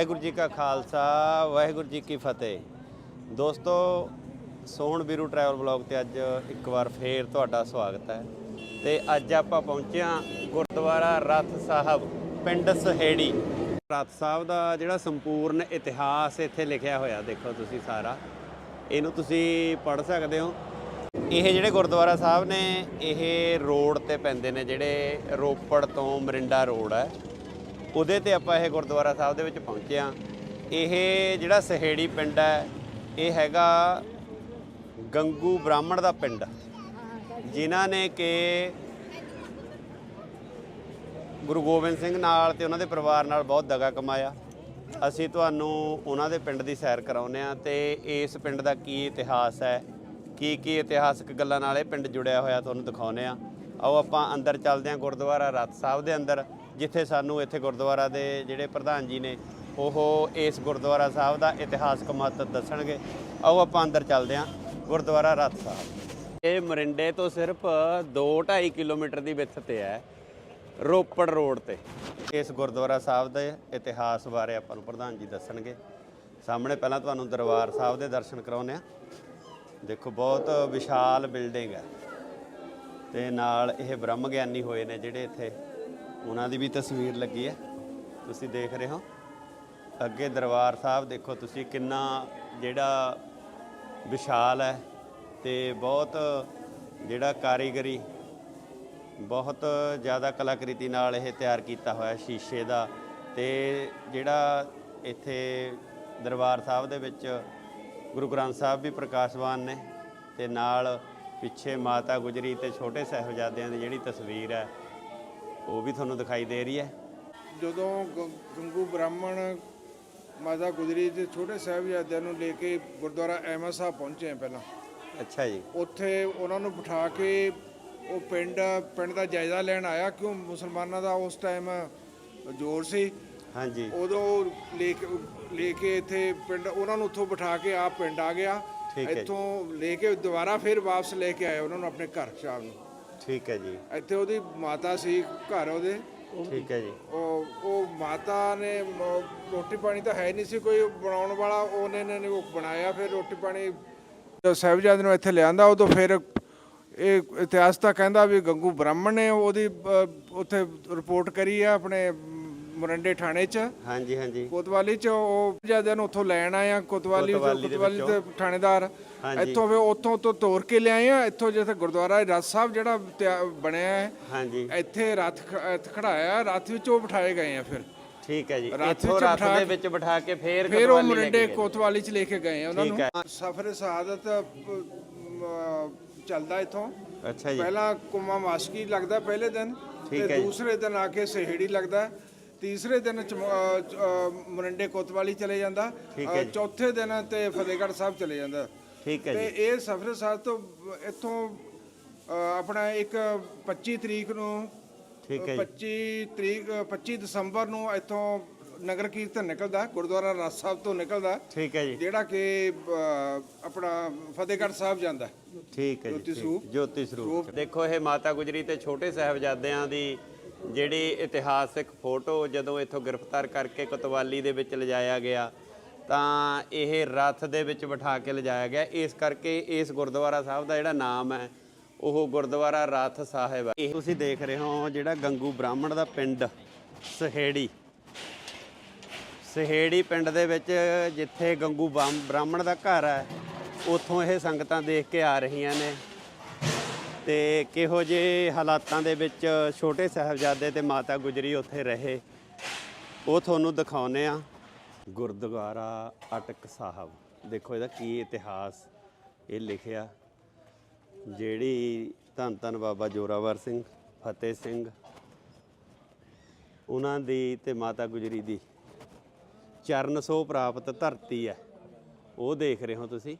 ਵਾਹਿਗੁਰੂ ਜੀ ਕਾ ਖਾਲਸਾ, ਵਾਹਿਗੁਰੂ ਜੀ ਕੀ ਫਤਿਹ। ਦੋਸਤੋ, ਸੋਹਣ Veeru travel blog ਤੇ ਅੱਜ ਇੱਕ ਵਾਰ ਫੇਰ ਤੁਹਾਡਾ ਸਵਾਗਤ ਹੈ। ਤੇ ਅੱਜ ਆਪਾਂ ਪਹੁੰਚੇ ਹਾਂ ਗੁਰਦੁਆਰਾ ਰਥ ਸਾਹਿਬ, ਪਿੰਡ ਸਹੇੜੀ। ਰਥ ਸਾਹਿਬ ਦਾ ਜਿਹੜਾ ਸੰਪੂਰਨ ਇਤਿਹਾਸ ਇੱਥੇ ਲਿਖਿਆ ਹੋਇਆ, ਦੇਖੋ ਤੁਸੀਂ ਸਾਰਾ। ਇਹਨੂੰ ਤੁਸੀਂ ਪੜ੍ਹ ਸਕਦੇ ਹੋ। ਇਹ ਜਿਹੜੇ ਗੁਰਦੁਆਰਾ ਸਾਹਿਬ ਨੇ, ਇਹ ਰੋਡ ਤੇ ਪੈਂਦੇ ਨੇ, ਜਿਹੜੇ ਰੋਪੜ ਤੋਂ ਮਰਿੰਡਾ ਰੋਡ ਹੈ। ਉਹਦੇ ਤੇ ਆਪਾਂ ਇਹ ਗੁਰਦੁਆਰਾ ਸਾਹਿਬ ਦੇ ਵਿੱਚ ਪਹੁੰਚੇ ਆ ਇਹ ਜਿਹੜਾ ਸਹੇੜੀ ਪਿੰਡ ਹੈ, ਇਹ ਹੈਗਾ ਗੰਗੂ ਬ੍ਰਾਹਮਣ ਦਾ ਪਿੰਡ। ਜਿਨ੍ਹਾਂ ਨੇ ਕਿ ਗੁਰੂ ਗੋਬਿੰਦ ਸਿੰਘ ਨਾਲ ਤੇ ਉਹਨਾਂ ਦੇ ਪਰਿਵਾਰ ਨਾਲ ਬਹੁਤ ਦਗਾ ਕਮਾਇਆ। ਅਸੀਂ ਤੁਹਾਨੂੰ ਉਹਨਾਂ ਦੇ ਪਿੰਡ ਦੀ ਸੈਰ ਕਰਾਉਂਦੇ ਆ ਤੇ ਇਸ ਪਿੰਡ ਦਾ ਕੀ ਇਤਿਹਾਸ ਹੈ, ਕੀ ਕੀ ਇਤਿਹਾਸਕ ਗੱਲਾਂ ਨਾਲ ਇਹ ਪਿੰਡ ਜੁੜਿਆ ਹੋਇਆ ਤੁਹਾਨੂੰ ਦਿਖਾਉਂਦੇ ਆ ਆਓ ਆਪਾਂ ਅੰਦਰ ਚੱਲਦੇ ਆ ਗੁਰਦੁਆਰਾ ਰਤ ਸਾਹਿਬ ਦੇ ਅੰਦਰ। ਜਿੱਥੇ ਸਾਨੂੰ ਇੱਥੇ ਗੁਰਦੁਆਰਾ ਦੇ ਜਿਹੜੇ ਪ੍ਰਧਾਨ ਜੀ ਨੇ, ਉਹ ਇਸ ਗੁਰਦੁਆਰਾ ਸਾਹਿਬ ਦਾ ਇਤਿਹਾਸਕ ਮਹੱਤਵ ਦੱਸਣਗੇ। ਆਓ ਆਪਾਂ ਅੰਦਰ ਚੱਲਦੇ ਹਾਂ, ਗੁਰਦੁਆਰਾ ਰਤ ਸਾਹਿਬ। ਇਹ ਮਰਿੰਡੇ ਤੋਂ ਸਿਰਫ 2.5 ਕਿਲੋਮੀਟਰ ਦੀ ਵਿੱਥ ਤੇ ਹੈ, ਰੋਪੜ ਰੋਡ ਤੇ। ਇਸ ਗੁਰਦੁਆਰਾ ਸਾਹਿਬ ਦੇ ਇਤਿਹਾਸ ਬਾਰੇ ਆਪਾਂ ਨੂੰ ਪ੍ਰਧਾਨ ਜੀ ਦੱਸਣਗੇ। ਸਾਹਮਣੇ ਪਹਿਲਾਂ ਤੁਹਾਨੂੰ ਦਰਬਾਰ ਸਾਹਿਬ ਦੇ ਦਰਸ਼ਨ ਕਰਾਉਂਦੇ ਆ ਦੇਖੋ, ਬਹੁਤ ਵਿਸ਼ਾਲ ਬਿਲਡਿੰਗ ਹੈ। ਤੇ ਨਾਲ ਇਹ ਬ੍ਰਹਮ ਗਿਆਨੀ ਹੋਏ ਨੇ ਜਿਹੜੇ ਇੱਥੇ। ਉਹਨਾਂ ਦੀ ਵੀ ਤਸਵੀਰ ਲੱਗੀ ਹੈ। ਤੁਸੀਂ ਦੇਖ ਰਹੇ ਹੋ। ਅੱਗੇ ਦਰਬਾਰ ਸਾਹਿਬ ਦੇਖੋ ਤੁਸੀਂ ਕਿੰਨਾ ਜਿਹੜਾ ਵਿਸ਼ਾਲ ਹੈ ਤੇ ਬਹੁਤ ਜਿਹੜਾ ਕਾਰੀਗਰੀ, ਬਹੁਤ ਜ਼ਿਆਦਾ ਕਲਾਕ੍ਰਿਤੀ ਨਾਲ ਇਹ ਤਿਆਰ ਕੀਤਾ ਹੋਇਆ ਸ਼ੀਸ਼ੇ ਦਾ ਤੇ ਜਿਹੜਾ ਇੱਥੇ ਦਰਬਾਰ ਸਾਹਿਬ ਦੇ ਵਿੱਚ ਗੁਰੂ ਗ੍ਰੰਥ ਸਾਹਿਬ ਵੀ ਪ੍ਰਕਾਸ਼ਵਾਨ ਨੇ ਤੇ ਨਾਲ ਪਿੱਛੇ ਮਾਤਾ ਗੁਜਰੀ ਤੇ ਛੋਟੇ ਸਾਹਿਬਜ਼ਾਦਿਆਂ ਦੀ ਜਿਹੜੀ ਤਸਵੀਰ ਹੈ ਉਹ ਵੀ ਤੁਹਾਨੂੰ ਦਿਖਾਈ ਦੇ ਰਹੀ ਹੈ। ਜਦੋਂ ਗੰਗੂ ਬ੍ਰਾਹਮਣ ਮਾਤਾ ਗੁਜਰੀ ਤੇ ਛੋਟੇ ਸਾਹਿਬਜ਼ਾਦਿਆਂ ਨੂੰ ਲੈ ਕੇ ਗੁਰਦੁਆਰਾ ਐਮਾ ਸਾਹਿਬ ਪਹੁੰਚੇ ਆ ਪਹਿਲਾਂ। ਅੱਛਾ ਜੀ। ਉੱਥੇ ਉਹਨਾਂ ਨੂੰ ਬਿਠਾ ਕੇ ਉਹ ਪਿੰਡ ਪਿੰਡ ਦਾ ਜਾਇਜ਼ਾ ਲੈਣ ਆਇਆ ਕਿਉਂ? ਮੁਸਲਮਾਨਾਂ ਦਾ ਉਸ ਟਾਈਮ ਜ਼ੋਰ ਸੀ। ਹਾਂਜੀ। ਉਦੋਂ ਲੈ ਕੇ ਲੈ ਕੇ ਇੱਥੇ ਪਿੰਡ ਉਹਨਾਂ ਨੂੰ ਉੱਥੋਂ ਬਿਠਾ ਕੇ ਆਪ ਪਿੰਡ ਆ ਗਿਆ। ਇੱਥੋਂ ਲੈ ਕੇ ਦੁਬਾਰਾ ਫਿਰ ਵਾਪਸ ਲੈ ਕੇ ਆਏ ਉਹਨਾਂ ਨੂੰ ਆਪਣੇ ਘਰ ਸ਼ਾਮ ਨੂੰ। ਠੀਕ ਹੈ ਜੀ। ਇੱਥੇ ਉਹਦੀ ਮਾਤਾ ਸੀ ਘਰ ਉਹਦੇ। ਠੀਕ ਹੈ ਜੀ। ਉਹ ਉਹ ਮਾਤਾ ਨੇ ਮ- ਰੋਟੀ ਪਾਣੀ ਤਾਂ ਹੈ ਨਹੀਂ ਸੀ ਕੋਈ ਬਣਾਉਣ ਵਾਲਾ। ਉਹਨੇ ਨੇ ਉਹ ਬਣਾਇਆ ਫਿਰ ਰੋਟੀ ਪਾਣੀ ਜਦੋਂ ਸਾਹਿਬਜ਼ਾਦੇ ਨੂੰ ਇੱਥੇ ਲਿਆਂਦਾ ਉਦੋਂ ਫਿਰ ਇਹ ਇਤਿਹਾਸ ਤਾਂ ਕਹਿੰਦਾ ਵੀ ਗੰਗੂ ਬ੍ਰਾਹਮਣ ਨੇ ਉਹਦੀ ਅ, ਉੱਥੇ ਰਿਪੋਰਟ ਕਰੀ ਆ ਆਪਣੇ ਮਰੰਡੇ ਥਾਣੇ 'ਚ। ਹਾਂਜੀ ਹਾਂਜੀ। ਕੋਤਵਾਲੀ 'ਚ ਉਹ ਜ਼ਿਆਦਾ ਨੂੰ ਉੱਥੋਂ ਲੈਣ ਆਏ ਆ ਕੋਤਵਾਲੀ ਤੋਂ ਕੋਤਵਾਲੀ ਦੇ ਕੋਤਵਾਲੀ ਦੇ ਥਾਣੇਦਾਰ। ਹਾਂਜੀ। ਇੱਥੋਂ ਫਿਰ ਉੱਥੋਂ ਤੋਂ ਤੋਰ ਕੇ ਲਿਆਏ ਆ। ਇੱਥੋਂ ਜਿੱਥੇ ਗੁਰਦੁਆਰਾ ਰਥ ਸਾਹਿਬ ਜਿਹੜਾ ਤਿਆ- ਬਣਿਆ ਹੈ। ਹਾਂਜੀ। ਇੱਥੇ ਰੱਥ ਖ- ਇੱਥੇ ਖੜਾਇਆ ਰੱਥ ਵਿੱਚ ਉਹ ਬਿਠਾਏ ਗਏ ਆ ਫਿਰ। ਠੀਕ ਹੈ ਜੀ। ਇੱਥੋਂ ਵਿੱਚ ਬਿਠਾ ਦੇ ਕੇ- ਵਿੱਚ ਬਿਠਾ ਕੇ ਫੇਰ ਫਿਰ ਉਹ ਕਤਵਾਲੀ ਲੈ ਕੇ ਮਰਿੰਡੇ ਗਏ। ਕੋਤਵਾਲੀ ਚ ਲੈ ਕੇ ਗਏ ਆ ਉਹਨਾਂ ਠੀਕ ਹੈ। ਨੂੰ ਸਫਰ ਸ਼ਹਾਦਤ ਚੱਲਦਾ ਇੱਥੋਂ। ਅੱਛਾ ਜੀ। ਪਹਿਲਾ ਕੁਮਾ ਮਾਸਕੀ ਲੱਗਦਾ ਪਹਿਲੇ ਦਿਨ ਠੀਕ ਤੇ ਜੀ। ਦੂਸਰੇ ਦਿਨ ਆ ਕੇ ਸਹੇੜੀ ਲੱਗਦਾ। ਤੀਸਰੇ ਦਿਨ ਚਮ- ਅ, ਚ- ਅ, ਮਰਿੰਡੇ ਕੋਤਵਾਲੀ ਚਲੇ ਜਾਂਦਾ। ਠੀਕ ਹੈ ਅ, ਜੀ। ਚੌਥੇ ਦਿਨ ਤੇ ਫਤਿਹਗੜ੍ਹ ਸਾਹਿਬ ਚਲੇ ਜਾਂਦਾ। ਠੀਕ ਹੈ ਤੇ ਜੀ। ਇਹ ਸਫਰ ਸਾਹਿਬ ਤੋਂ ਇੱਥੋਂ ਅ, ਆਪਣਾ ਇੱਕ 25 ਤਰੀਕ ਨੂੰ ਠੀਕ ਹੈ ਜੀ। 25 ਤਰੀਕ 25 ਦਸੰਬਰ ਨੂੰ ਇੱਥੋਂ ਨਗਰ ਕੀਰਤਨ ਨਿਕਲਦਾ ਗੁਰਦੁਆਰਾ ਰਾਜ ਸਾਹਿਬ ਤੋਂ ਨਿਕਲਦਾ ਠੀਕ ਹੈ ਜੀ। ਜਿਹੜਾ ਕਿ ਅ, ਆਪਣਾ ਫਤਿਹਗੜ੍ਹ ਸਾਹਿਬ ਜਾਂਦਾ। ਠੀਕ ਹੈ ਜੀ ਜੋਤੀ ਠੀਕ। ਸਰੂਪ। ਜੋਤੀ ਸਰੂਪ। ਦੇਖੋ ਇਹ ਮਾਤਾ ਗੁਜਰੀ ਤੇ ਛੋਟੇ ਸਾਹਿਬਜ਼ਾਦਿਆਂ ਦੀ ਜਿਹੜੀ ਇਤਿਹਾਸਿਕ ਫੋਟੋ ਜਦੋਂ ਇੱਥੋਂ ਗ੍ਰਿਫਤਾਰ ਕਰਕੇ ਕੋਤਵਾਲੀ ਦੇ ਵਿੱਚ ਲਿਜਾਇਆ ਗਿਆ ਤਾਂ ਇਹ ਰਥ ਦੇ ਵਿੱਚ ਬਿਠਾ ਕੇ ਲਿਜਾਇਆ ਗਿਆ। ਇਸ ਕਰਕੇ ਇਸ ਗੁਰਦੁਆਰਾ ਸਾਹਿਬ ਦਾ ਜਿਹੜਾ ਨਾਮ ਹੈ, ਉਹ ਗੁਰਦੁਆਰਾ ਰਥ ਸਾਹਿਬ ਹੈ। ਇਹ ਤੁਸੀਂ ਦੇਖ ਰਹੇ ਹੋ ਜਿਹੜਾ ਗੰਗੂ ਬ੍ਰਾਹਮਣ ਦਾ ਪਿੰਡ, ਸਹੇੜੀ। ਸਹੇੜੀ ਪਿੰਡ ਦੇ ਵਿੱਚ ਜਿੱਥੇ ਗੰਗੂ ਬਾਮ- ਬ੍ਰਾਹਮਣ ਦਾ ਘਰ ਹੈ, ਉੱਥੋਂ ਇਹ ਸੰਗਤਾਂ ਦੇਖ ਕੇ ਆ ਰਹੀਆਂ ਨੇ। ਤੇ ਕਿਹੋ ਜਿਹੇ ਹਾਲਾਤਾਂ ਦੇ ਵਿੱਚ ਛੋਟੇ ਸਾਹਿਬਜ਼ਾਦੇ ਤੇ ਮਾਤਾ ਗੁਜਰੀ ਉੱਥੇ ਰਹੇ, ਉਹ ਤੁਹਾਨੂੰ ਦਿਖਾਉਨੇ ਆ ਗੁਰਦੁਆਰਾ ਅਟਕ ਸਾਹਿਬ। ਦੇਖੋ ਇਹਦਾ ਕੀ ਇਤਿਹਾਸ, ਇਹ ਲਿਖਿਆ। ਜਿਹੜੀ ਧੰਨ ਧੰਨ ਬਾਬਾ ਜੋਰਾਵਰ ਸਿੰਘ, ਫਤਿਹ ਸਿੰਘ, ਉਹਨਾਂ ਦੀ ਤੇ ਮਾਤਾ ਗੁਜਰੀ ਦੀ ਚਰਨ ਸੋ ਪ੍ਰਾਪਤ ਧਰਤੀ ਹੈ। ਉਹ ਦੇਖ ਰਹੇ ਹੋ ਤੁਸੀਂ।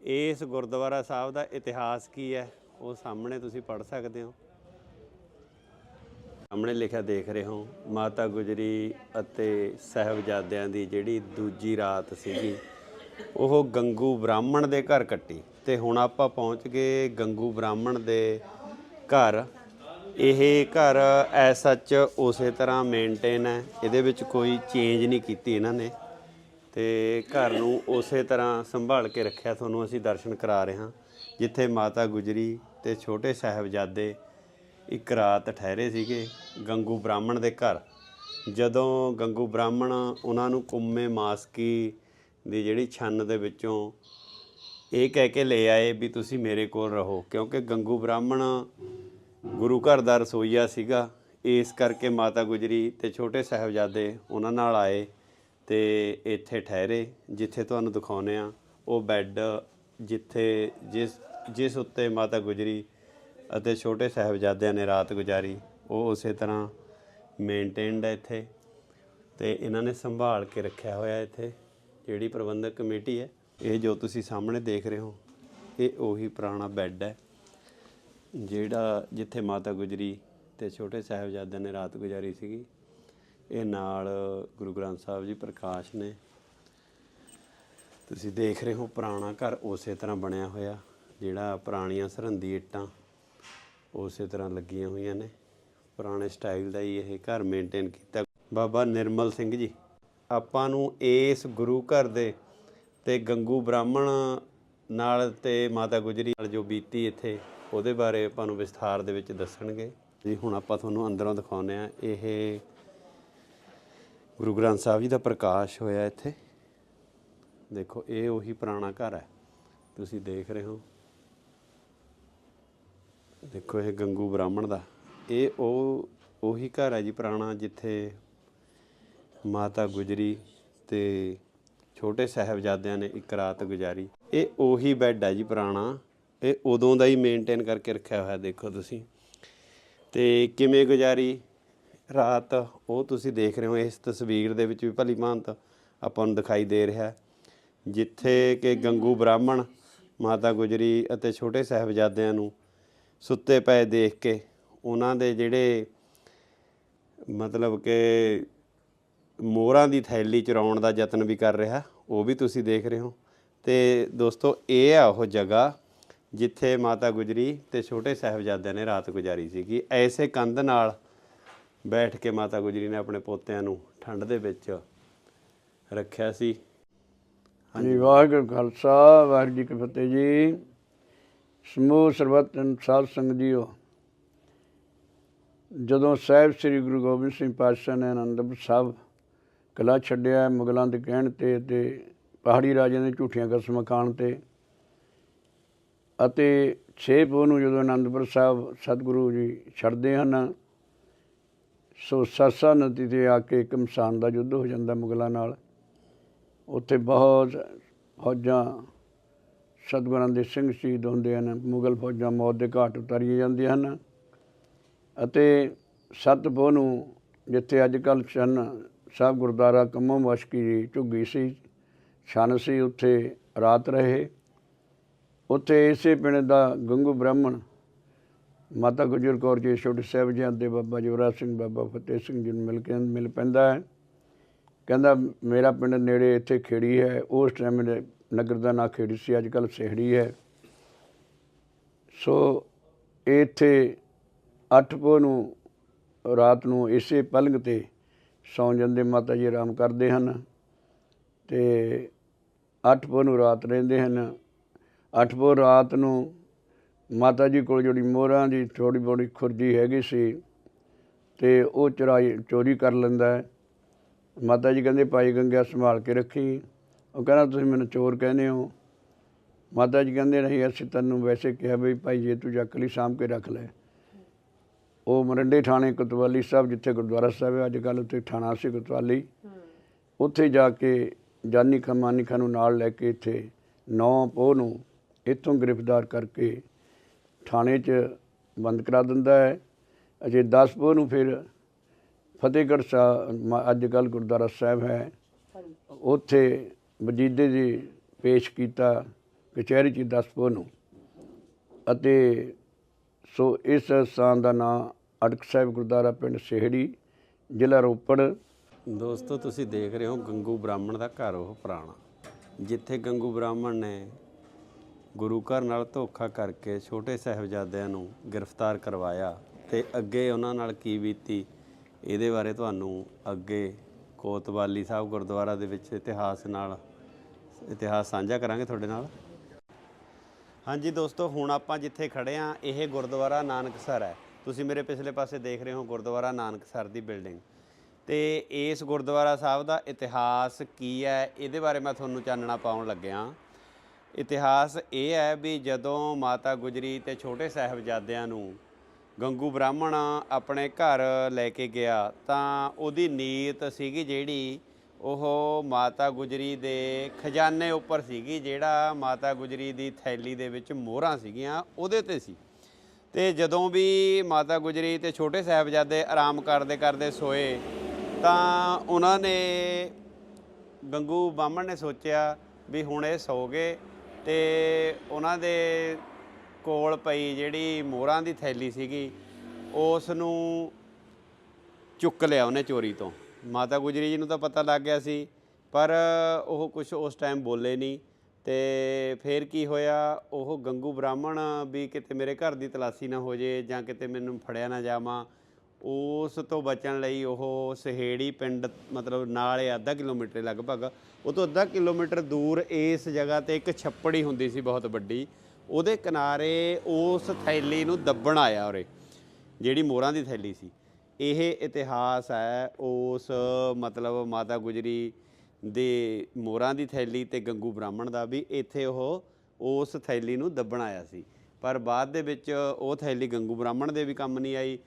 ਇਸ ਗੁਰਦੁਆਰਾ ਸਾਹਿਬ ਦਾ ਇਤਿਹਾਸ ਕੀ ਹੈ, ਉਹ ਸਾਹਮਣੇ ਤੁਸੀਂ ਪੜ੍ਹ ਸਕਦੇ ਹੋ। ਸਾਹਮਣੇ ਲਿਖਿਆ ਦੇਖ ਰਹੇ ਹੋ, ਮਾਤਾ ਗੁਜਰੀ ਅਤੇ ਸਹਿਬਜ਼ਾਦਿਆਂ ਦੀ ਜਿਹੜੀ ਦੂਜੀ ਰਾਤ ਸੀਗੀ, ਉਹ ਗੰਗੂ ਬ੍ਰਾਹਮਣ ਦੇ ਘਰ ਕੱਟੀ ਤੇ ਹੁਣ ਆਪਾਂ ਪਹੁੰਚ ਗਏ ਗੰਗੂ ਬ੍ਰਾਹਮਣ ਦੇ ਘਰ। ਇਹ ਘਰ ਐਸ ਸੱਚ ਉਸੇ ਤਰ੍ਹਾਂ ਮੇਨਟੇਨ ਹੈ, ਇਹਦੇ ਵਿੱਚ ਕੋਈ ਚੇਂਜ ਨਹੀਂ ਕੀਤੀ ਇਹਨਾਂ ਨੇ ਤੇ ਘਰ ਨੂੰ ਉਸੇ ਤਰ੍ਹਾਂ ਸੰਭਾਲ ਕੇ ਰੱਖਿਆ, ਤੁਹਾਨੂੰ ਅਸੀਂ ਦਰਸ਼ਨ ਕਰਾ ਰਹੇ ਹਾਂ, ਜਿੱਥੇ ਮਾਤਾ ਗੁਜਰੀ ਤੇ ਛੋਟੇ ਸਾਹਿਬਜ਼ਾਦੇ ਇੱਕ ਰਾਤ ਠਹਿਰੇ ਸੀਗੇ ਗੰਗੂ ਬ੍ਰਾਹਮਣ ਦੇ ਘਰ। ਜਦੋਂ ਗੰਗੂ ਬ੍ਰਾਹਮਣ ਉਹਨਾਂ ਨੂੰ ਕੁੰਮੇ ਮਾਸਕੀ ਦੀ ਜਿਹੜੀ ਛੰਨ ਦੇ ਵਿੱਚੋਂ ਇਹ ਕਹਿ ਕੇ ਲੈ ਆਏ ਵੀ ਤੁਸੀਂ ਮੇਰੇ ਕੋਲ ਰਹੋ, ਕਿਉਂਕਿ ਗੰਗੂ ਬ੍ਰਾਹਮਣ ਗੁਰੂ ਘਰ ਦਾ ਰਸੋਈਆ ਸੀਗਾ। ਇਸ ਕਰਕੇ ਮਾਤਾ ਗੁਜਰੀ ਤੇ ਛੋਟੇ ਸਾਹਿਬਜ਼ਾਦੇ ਉਹਨਾਂ ਨਾਲ ਆਏ ਤੇ ਇੱਥੇ ਠਹਿਰੇ, ਜਿੱਥੇ ਤੁਹਾਨੂੰ ਦਿਖਾਉਨੇ ਆ ਉਹ ਬੈੱਡ ਜਿੱਥੇ ਜਿਸ ਜਿਸ ਉੱਤੇ ਮਾਤਾ ਗੁਜਰੀ ਅਤੇ ਛੋਟੇ ਸਾਹਿਬਜ਼ਾਦਿਆਂ ਨੇ ਰਾਤ ਗੁਜ਼ਾਰੀ। ਉਹ ਉਸੇ ਤਰ੍ਹਾਂ ਮੇਨਟੇਨਡ ਹੈ ਇੱਥੇ ਤੇ ਇਹਨਾਂ ਨੇ ਸੰਭਾਲ ਕੇ ਰੱਖਿਆ ਹੋਇਆ ਇੱਥੇ, ਜਿਹੜੀ ਪ੍ਰਬੰਧਕ ਕਮੇਟੀ ਹੈ। ਇਹ ਜੋ ਤੁਸੀਂ ਸਾਹਮਣੇ ਦੇਖ ਰਹੇ ਹੋ, ਇਹ ਉਹੀ ਪੁਰਾਣਾ ਬੈੱਡ ਹੈ, ਜਿਹੜਾ ਜਿੱਥੇ ਮਾਤਾ ਗੁਜਰੀ ਤੇ ਛੋਟੇ ਸਾਹਿਬਜ਼ਾਦਿਆਂ ਨੇ ਰਾਤ ਗੁਜ਼ਾਰੀ ਸੀਗੀ। ਇਹ ਨਾਲ ਗੁਰੂ ਗ੍ਰੰਥ ਸਾਹਿਬ ਜੀ ਪ੍ਰਕਾਸ਼ ਨੇ। ਤੁਸੀਂ ਦੇਖ ਰਹੇ ਹੋ ਪੁਰਾਣਾ ਘਰ ਉਸੇ ਤਰ੍ਹਾਂ ਬਣਿਆ ਹੋਇਆ, ਜਿਹੜਾ ਪੁਰਾਣੀਆਂ ਸਰਹੰਦੀ ਇੱਟਾਂ ਉਸੇ ਤਰ੍ਹਾਂ ਲੱਗੀਆਂ ਹੋਈਆਂ ਨੇ। ਪੁਰਾਣੇ ਸਟਾਈਲ ਦਾ ਹੀ ਇਹ ਘਰ ਮੇਨਟੇਨ ਕੀਤਾ। ਬਾਬਾ ਨਿਰਮਲ ਸਿੰਘ ਜੀ, ਆਪਾਂ ਨੂੰ ਇਸ ਗੁਰੂ ਘਰ ਦੇ ਤੇ ਗੰਗੂ ਬ੍ਰਾਹਮਣ ਨਾਲ ਤੇ ਮਾਤਾ ਗੁਜਰੀ ਨਾਲ ਜੋ ਬੀਤੀ ਇੱਥੇ, ਉਹਦੇ ਬਾਰੇ ਆਪਾਂ ਨੂੰ ਵਿਸਥਾਰ ਦੇ ਵਿੱਚ ਦੱਸਣਗੇ। ਜੀ, ਹੁਣ ਆਪਾਂ ਤੁਹਾਨੂੰ ਅੰਦਰੋਂ ਦਿਖਾਉਂਦੇ ਆ ਇਹ ਗੁਰੂ ਗ੍ਰੰਥ ਸਾਹਿਬ ਜੀ ਦਾ ਪ੍ਰਕਾਸ਼ ਹੋਇਆ ਇੱਥੇ। ਦੇਖੋ, ਇਹ ਉਹੀ ਪੁਰਾਣਾ ਘਰ ਹੈ। ਤੁਸੀਂ ਦੇਖ ਰਹੇ ਹੋ। ਦੇਖੋ ਇਹ ਗੰਗੂ ਬ੍ਰਾਹਮਣ ਦਾ। ਇਹ ਉਹ, ਉਹੀ ਘਰ ਹੈ ਜੀ ਪੁਰਾਣਾ ਜਿੱਥੇ ਮਾਤਾ ਗੁਜਰੀ ਤੇ ਛੋਟੇ ਸਾਹਿਬਜ਼ਾਦਿਆਂ ਨੇ ਇੱਕ ਰਾਤ ਗੁਜ਼ਾਰੀ। ਇਹ ਉਹੀ ਬੈੱਡ ਹੈ ਜੀ ਪੁਰਾਣਾ। ਇਹ ਉਦੋਂ ਦਾ ਹੀ ਮੇਨਟੇਨ ਕਰਕੇ ਰੱਖਿਆ ਹੋਇਆ ਦੇਖੋ ਤੁਸੀਂ। ਤੇ ਕਿਵੇਂ ਗੁਜ਼ਾਰੀ? ਰਾਤ ਉਹ ਤੁਸੀਂ ਦੇਖ ਰਹੇ ਹੋ, ਇਸ ਤਸਵੀਰ ਦੇ ਵਿੱਚ ਵੀ ਭਲੀ ਭਾਂਤ ਆਪਾਂ ਨੂੰ ਦਿਖਾਈ ਦੇ ਰਿਹਾ। ਜਿੱਥੇ ਕਿ ਗੰਗੂ ਬ੍ਰਾਹਮਣ, ਮਾਤਾ ਗੁਜਰੀ ਅਤੇ ਛੋਟੇ ਸਾਹਿਬਜ਼ਾਦਿਆਂ ਨੂੰ ਸੁੱਤੇ ਪਏ ਦੇਖ ਕੇ ਉਹਨਾਂ ਦੇ ਜਿਹੜੇ ਮਤਲਬ ਕਿ ਮੋਹਰਾਂ ਦੀ ਥੈਲੀ ਚਰਾਉਣ ਦਾ ਯਤਨ ਵੀ ਕਰ ਰਿਹਾ, ਉਹ ਵੀ ਤੁਸੀਂ ਦੇਖ ਰਹੇ ਹੋ। ਤੇ ਦੋਸਤੋ, ਇਹ ਆ ਉਹ ਜਗ੍ਹਾ ਜਿੱਥੇ ਮਾਤਾ ਗੁਜਰੀ ਤੇ ਛੋਟੇ ਸਾਹਿਬਜ਼ਾਦਿਆਂ ਨੇ ਰਾਤ ਗੁਜ਼ਾਰੀ ਸੀਗੀ। ਐਸੇ ਕੰਧ ਨਾਲ ਬੈਠ ਕੇ ਮਾਤਾ ਗੁਜਰੀ ਨੇ ਆਪਣੇ ਪੋਤਿਆਂ ਨੂੰ ਠੰਡ ਦੇ ਵਿੱਚ ਰੱਖਿਆ ਸੀ। ਹਾਂਜੀ ਵਾਹਿਗੁਰੂ ਖਾਲਸਾ, ਵਾਹਿਗੁਰੂ ਜੀ ਕੀ ਫਤਿਹ ਜੀ। ਸਮੂਹ ਸਰਬੱਤ ਸਾਧ ਸੰਗਤ ਜੀਓ, ਜਦੋਂ ਸਾਹਿਬ ਸ੍ਰੀ ਗੁਰੂ ਗੋਬਿੰਦ ਸਿੰਘ ਪਾਤਸ਼ਾਹ ਨੇ ਅਨੰਦਪੁਰ ਸਾਹਿਬ ਕਲਾ ਛੱਡਿਆ, ਮੁਗਲਾਂ ਦੇ ਕਹਿਣ ਤੇ ਤੇ ਪਹਾੜੀ ਰਾਜਿਆਂ ਦੇ ਝੂਠੀਆਂ ਕਸਮਾਂ ਖਾਣ ਤੇ ਅਤੇ 6 ਪੋਹ ਨੂੰ ਜਦੋਂ ਅਨੰਦਪੁਰ ਸਾਹਿਬ ਸਤਿਗੁਰੂ ਜੀ ਛੱਡਦੇ ਹਨ, ਸੋ ਸਰਸਾ ਨਦੀ ਤੇ ਆ ਕੇ ਇੱਕ ਮਸਾਨ ਦਾ ਯੁੱਧ ਹੋ ਜਾਂਦਾ ਮੁਗਲਾਂ ਨਾਲ। ਉੱਥੇ ਬਹੁਤ ਫੌਜਾਂ ਸਤਿਗੁਰਾਂ ਦੇ ਸਿੰਘ ਸ਼ਹੀਦ ਹੁੰਦੇ ਹਨ, ਮੁਗਲ ਫੌਜਾਂ ਮੌਤ ਦੇ ਘਾਟ ਉਤਾਰੀਆਂ ਜਾਂਦੀਆਂ ਹਨ ਅਤੇ ਸਤਪੋ ਨੂੰ ਜਿੱਥੇ ਅੱਜ ਕੱਲ੍ਹ ਚੰਨ ਸਾਹਿਬ ਗੁਰਦੁਆਰਾ ਕੰਮੋ ਮਸ਼ਕੀ ਦੀ ਝੁੱਗੀ ਸੀ, ਛਨ ਸੀ, ਉੱਥੇ ਰਾਤ ਰਹੇ। ਉੱਥੇ ਇਸੇ ਪਿੰਡ ਦਾ ਗੰਗੂ ਬ੍ਰਾਹਮਣ, ਮਾਤਾ ਗੁਜਰ ਕੌਰ ਜੀ, ਛੋਟੇ ਸਾਹਿਬ ਦੇ ਬਾਬਾ ਜਵਰਾਜ ਸਿੰਘ, ਬਾਬਾ ਫਤਿਹ ਸਿੰਘ ਜੀ ਨੂੰ ਮਿਲ ਕੇ ਮਿਲ ਪੈਂਦਾ ਹੈ। ਕਹਿੰਦਾ, ਮੇਰਾ ਪਿੰਡ ਨੇੜੇ ਇੱਥੇ ਖੇੜੀ ਹੈ। ਉਸ ਟਾਈਮ ਨਗਰ ਦਾ ਨਾਂ ਖੇੜੀ ਸੀ ਅੱਜ ਕੱਲ੍ਹ ਸਿਹੜੀ ਹੈ। ਸੋ ਇੱਥੇ ਅੱਠ ਪੋ ਨੂੰ, ਰਾਤ ਨੂੰ ਇਸੇ ਪਲੰਗ ਤੇ ਸੌਂ ਜਾਂਦੇ ਮਾਤਾ ਜੀ ਆਰਾਮ ਕਰਦੇ ਹਨ ਤੇ ਅੱਠ ਪੋ ਨੂੰ ਰਾਤ ਰਹਿੰਦੇ ਹਨ। ਅੱਠ ਪੋ ਰਾਤ ਨੂੰ ਮਾਤਾ ਜੀ ਕੋਲ ਜਿਹੜੀ ਮੋਹਰਾਂ ਦੀ ਥੋੜੀ ਬੋੜੀ ਖੁਰਜੀ ਹੈਗੀ ਸੀ ਤੇ ਉਹ ਚਰਾਈ, ਚੋਰੀ ਕਰ ਲੈਂਦਾ ਮਾਤਾ ਜੀ ਕਹਿੰਦੇ, ਭਾਈ ਗੰਗਾ ਸੰਭਾਲ ਕੇ ਰੱਖੀ। ਉਹ ਕਹਿੰਦਾ ਤੁਸੀਂ ਮੈਨੂੰ ਚੋਰ ਕਹਿੰਦੇ ਹੋ। ਮਾਤਾ ਜੀ ਕਹਿੰਦੇ ਨਹੀਂ ਅਸੀਂ ਤੈਨੂੰ ਵੈਸੇ ਕਿਹਾ ਵੀ ਭਾਈ ਜੇ ਤੂੰ ਚੱਕ ਲਈ ਸਾਂਭ ਕੇ ਰੱਖ ਲੈ। ਉਹ ਮਰੰਡੇ ਥਾਣੇ ਕੋਤਵਾਲੀ ਸਾਹਿਬ ਜਿੱਥੇ ਗੁਰਦੁਆਰਾ ਸਾਹਿਬ ਹੈ ਅੱਜ ਕੱਲ੍ਹ ਉੱਥੇ ਥਾਣਾ ਸੀ ਕੋਤਵਾਲੀ। ਉੱਥੇ ਜਾ ਕੇ ਜਾਨੀ ਖਮਾਨੀ ਖਾਨ ਨੂੰ ਨਾਲ ਲੈ ਕੇ ਇੱਥੇ 9 ਪੋਹ ਨੂੰ ਇੱਥੋਂ ਗ੍ਰਿਫਤਾਰ ਕਰਕੇ ਥਾਣੇ 'ਚ ਬੰਦ ਕਰਾ ਦਿੰਦਾ ਹੈ। ਅਜੇ 10 ਪੋਹ ਨੂੰ ਫਿਰ ਫਤਿਹਗੜ੍ਹ ਸਾਹਿਬ ਅੱਜ ਕੱਲ੍ਹ ਗੁਰਦੁਆਰਾ ਸਾਹਿਬ ਹੈ। ਉੱਥੇ ਵਜੀਦੇ ਜੀ ਪੇਸ਼ ਕੀਤਾ, ਕਚਹਿਰੀ 'ਚ ਦਸਪੋ ਨੂੰ। ਅਤੇ ਸੋ ਇਸ ਸਥਾਨ ਦਾ ਨਾਮ ਅੜਕ ਸਾਹਿਬ ਗੁਰਦੁਆਰਾ ਪਿੰਡ ਸਿਹੜੀ, ਜ਼ਿਲ੍ਹਾ ਰੋਪੜ। ਦੋਸਤੋ, ਤੁਸੀਂ ਦੇਖ ਰਹੇ ਹੋ ਗੰਗੂ ਬ੍ਰਾਹਮਣ ਦਾ ਘਰ, ਉਹ ਪੁਰਾਣਾ। ਜਿੱਥੇ ਗੰਗੂ ਬ੍ਰਾਹਮਣ ਨੇ ਗੁਰੂ ਘਰ ਨਾਲ ਧੋਖਾ ਕਰਕੇ ਛੋਟੇ ਸਾਹਿਬਜ਼ਾਦਿਆਂ ਨੂੰ ਗ੍ਰਿਫਤਾਰ ਕਰਵਾਇਆ ਤੇ ਅੱਗੇ ਉਹਨਾਂ ਨਾਲ ਕੀ ਬੀਤੀ, ਇਹਦੇ ਬਾਰੇ ਤੁਹਾਨੂੰ ਅੱਗੇ ਕੋਤਵਾਲੀ ਸਾਹਿਬ ਗੁਰਦੁਆਰਾ ਦੇ ਵਿੱਚ ਇਤਿਹਾਸ ਨਾਲ ਇਤਿਹਾਸ ਸਾਂਝਾ ਕਰਾਂਗੇ ਤੁਹਾਡੇ ਨਾਲ। ਹਾਂਜੀ ਦੋਸਤੋ, ਹੁਣ ਆਪਾਂ ਜਿੱਥੇ ਖੜੇ ਆ, ਇਹ ਗੁਰਦੁਆਰਾ ਨਾਨਕਸਰ ਹੈ। ਤੁਸੀਂ ਮੇਰੇ ਪਿਛਲੇ ਪਾਸੇ ਦੇਖ ਰਹੇ ਹੋ ਗੁਰਦੁਆਰਾ ਨਾਨਕਸਰ ਦੀ ਬਿਲਡਿੰਗ। ਤੇ ਇਸ ਗੁਰਦੁਆਰਾ ਸਾਹਿਬ ਦਾ ਇਤਿਹਾਸ ਕੀ ਹੈ, ਇਹਦੇ ਬਾਰੇ ਮੈਂ ਤੁਹਾਨੂੰ ਚਾਨਣਾ ਪਾਉਣ ਲੱਗਿਆ। ਇਤਿਹਾਸ ਇਹ ਹੈ ਵੀ ਜਦੋਂ ਮਾਤਾ ਗੁਜਰੀ ਤੇ ਛੋਟੇ ਸਾਹਿਬਜ਼ਾਦਿਆਂ ਨੂੰ ਗੰਗੂ ਬ੍ਰਾਹਮਣ ਆਪਣੇ ਘਰ ਲੈ ਕੇ ਗਿਆ, ਤਾਂ ਉਹਦੀ ਨੀਤ ਸੀਗੀ ਜਿਹੜੀ ਉਹ ਮਾਤਾ ਗੁਜਰੀ ਦੇ ਖਜ਼ਾਨੇ ਉੱਪਰ ਸੀਗੀ, ਜਿਹੜਾ ਮਾਤਾ ਗੁਜਰੀ ਦੀ ਥੈਲੀ ਦੇ ਵਿੱਚ ਮੋਹਰਾਂ ਸੀਗੀਆਂ, ਉਹਦੇ ਤੇ ਸੀ। ਤੇ ਜਦੋਂ ਵੀ ਮਾਤਾ ਗੁਜਰੀ ਤੇ ਛੋਟੇ ਸਾਹਿਬਜ਼ਾਦੇ ਆਰਾਮ ਕਰਦੇ ਕਰਦੇ ਸੋਏ, ਤਾਂ ਉਹਨਾਂ ਨੇ ਗੰਗੂ ਬਾਹਮਣ ਨੇ ਸੋਚਿਆ ਵੀ ਹੁਣ ਇਹ ਸੌ ਗਏ ਤੇ ਉਹਨਾਂ ਦੇ ਕੋਲ ਪਈ ਜਿਹੜੀ ਮੋਹਰਾਂ ਦੀ ਥੈਲੀ ਸੀਗੀ, ਉਸ ਨੂੰ ਚੁੱਕ ਲਿਆ ਉਹਨੇ ਚੋਰੀ ਤੋਂ। ਮਾਤਾ ਗੁਜਰੀ ਜੀ ਨੂੰ ਤਾਂ ਪਤਾ ਲੱਗ ਗਿਆ ਸੀ, ਪਰ ਉਹ ਕੁਝ ਉਸ ਟਾਈਮ ਬੋਲੇ ਨਹੀਂ ਤੇ ਫਿਰ ਕੀ ਹੋਇਆ, ਉਹ ਗੰਗੂ ਬ੍ਰਾਹਮਣ ਵੀ ਕਿਤੇ ਮੇਰੇ ਘਰ ਦੀ ਤਲਾਸ਼ੀ ਨਾ ਹੋ ਜੇ ਜਾਂ ਕਿਤੇ ਮੈਨੂੰ ਫੜਿਆ ਨਾ ਜਾਵਾਂ, ਉਸ ਤੋਂ ਬਚਣ ਲਈ ਉਹ ਸਹੇੜੀ ਪਿੰਡ ਮਤਲਬ ਨਾਲ ਹੀ ਅੱਧਾ ਕਿਲੋਮੀਟਰ ਲਗਭਗ, ਉਹ ਤੋਂ ਅੱਧਾ ਕਿਲੋਮੀਟਰ ਦੂਰ ਇਸ ਜਗ੍ਹਾ ਤੇ ਇੱਕ ਛੱਪੜੀ ਹੁੰਦੀ ਸੀ ਬਹੁਤ ਵੱਡੀ, ਉਹਦੇ ਕਿਨਾਰੇ ਉਸ ਥੈਲੀ ਨੂੰ ਦੱਬਣ ਆਇਆ ਉਰੇ, ਜਿਹੜੀ ਮੋਹਰਾਂ ਦੀ ਥੈਲੀ ਸੀ। ਇਹ ਇਤਿਹਾਸ ਹੈ, ਉਸ ਮਤਲਬ ਮਾਤਾ ਗੁਜਰੀ ਦੇ ਮੋਹਰਾਂ ਦੀ ਥੈਲੀ ਤੇ ਗੰਗੂ ਬ੍ਰਾਹਮਣ ਦਾ ਵੀ ਇੱਥੇ ਉਹ ਉਸ ਥੈਲੀ ਨੂੰ ਦੱਬਣ ਆਇਆ ਸੀ। ਪਰ ਬਾਅਦ ਦੇ ਵਿੱਚ ਉਹ ਥੈਲੀ ਗੰਗੂ ਬ੍ਰਾਹਮਣ ਦੇ ਵੀ ਕੰਮ ਨਹੀਂ ਆਈ